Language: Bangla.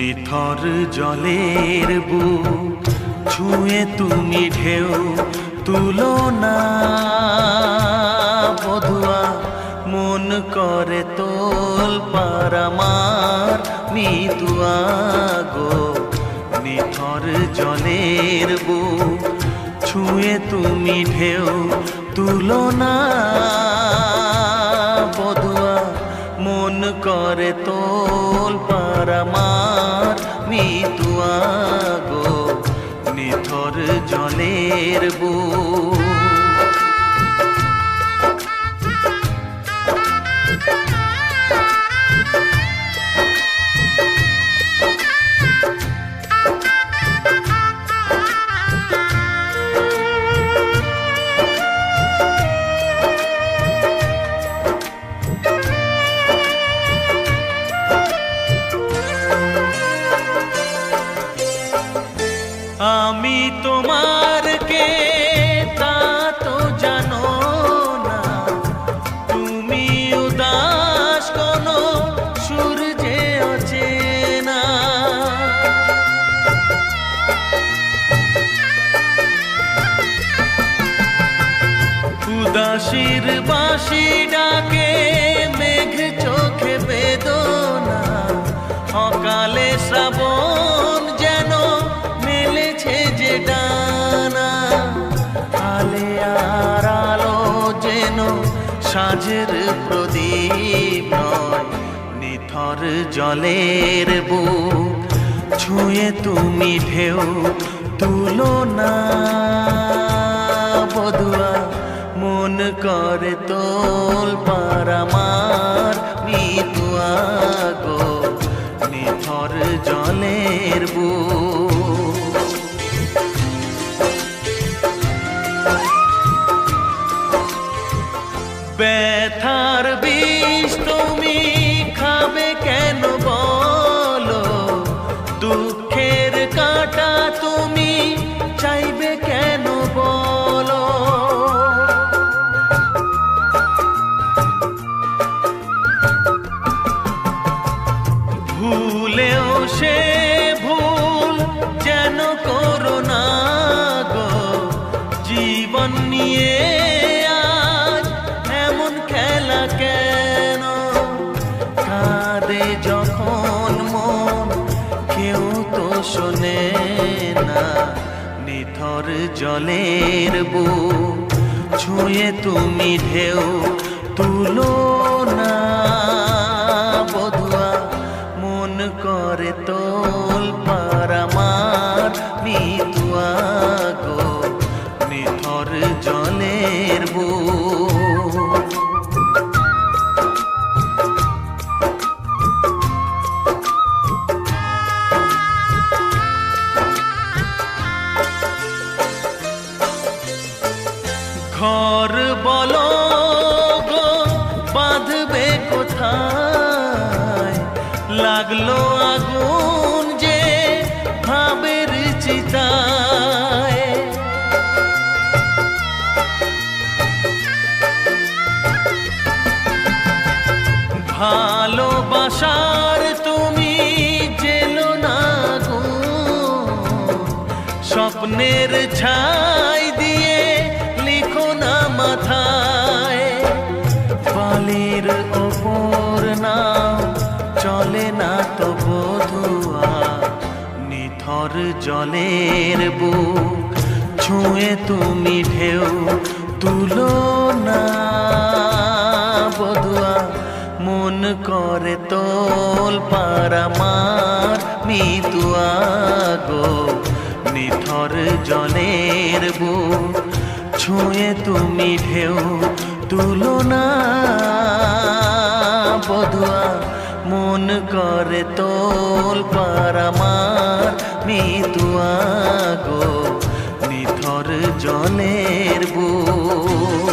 নিথর জলের বুক, ছুঁয়ে তুমি ঢেউ তুলো না। বধুয়া, মন করে তোল পারামার মিতুয়া গো। নিথর জলের বুক, ছুঁয়ে তুমি ঢেউ তুলো না। বধুয়া, মন করে তোল পারামার মিতুয়া গো নিথর জলের বুক আমি তোমার কে? তা তো জানো না। তুমি উদাস কোন সূর্যে অচেনা। উদাসীর বাঁশি ডাকে সাজের প্রদীপ নয়, নিথর জলের বুক। ছুঁয়ে তুমি ঢেউ তুলো না। বধুয়া, মন করে তোল পারামার ভুল যেন করো না গো। জীবন নিয়ে আজ এমন খেলা কেন? কাঁদে যখন মন কেউ তো শোনে না, নিথর জলের বুক ছুঁয়ে তুমি ঢেউ তুলো না। জলের বুক। ঘর বলো বাঁধবে কোথায়? লাগল ভালোবাসার তুমি জেলো না গো। স্বপ্নের ছাই দিয়ে লিখো না মাথায়। বালির ওপর না, চলে না তো বধুয়া। নিথর জলের বুক, ছুঁয়ে তুমি ঢেউ তুলো না। করে তোল পারামার মিতুয়া গো নিথর জলের বুক ছুঁয়ে তুমি ঢেউ তুলো না। বধুয়া, মন করে তোল পারামার মিতুয়া গো নিথর জলের বুক